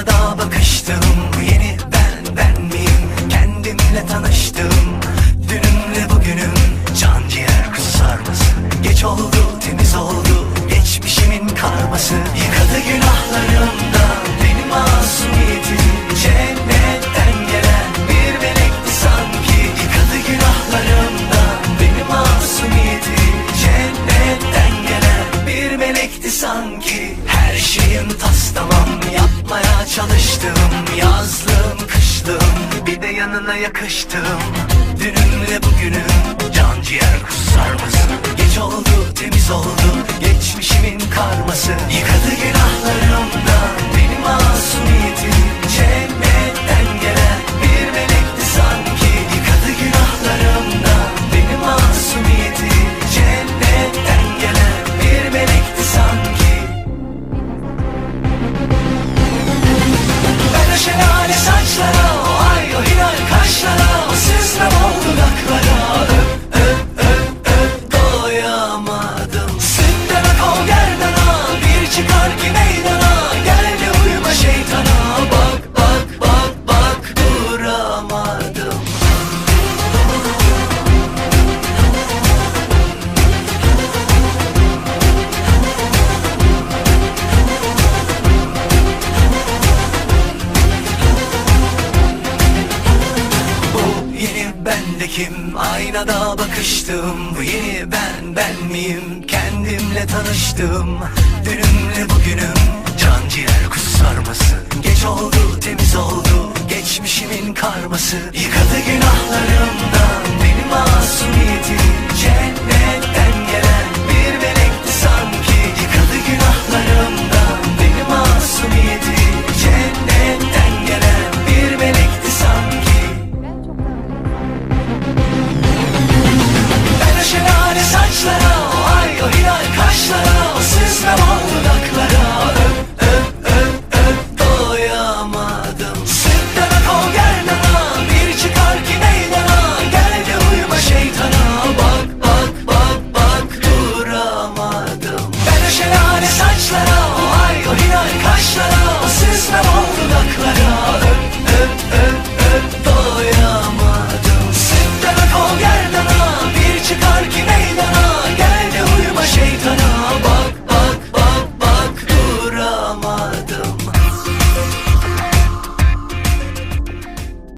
aynada bakıştım. Yeni ben ben miyim? Kendimle tanıştım. Dünümle bugünüm. Can ciğer kusarması Geç oldu temiz oldu. Geçmişimin karması. Yanına yakıştım. Dünümle bugünüm Can ciğer kusar? Geç oldu temiz oldu Geçmişimin karması. Yıkadı günahlarımdan Benim masumiyetim. Cennetten gelen Bir melekti sanki. Yıkadı günahlarımdan Benim masumiyetim. Cennetten gelen Bir melekti sanki. Ben o şelale saçlara ben de kim? Aynada bakıştım. Bu yeni ben ben miyim? Kendimle tanıştım. Dünümle bugünüm. Can ciğer kuş sarması Geç oldu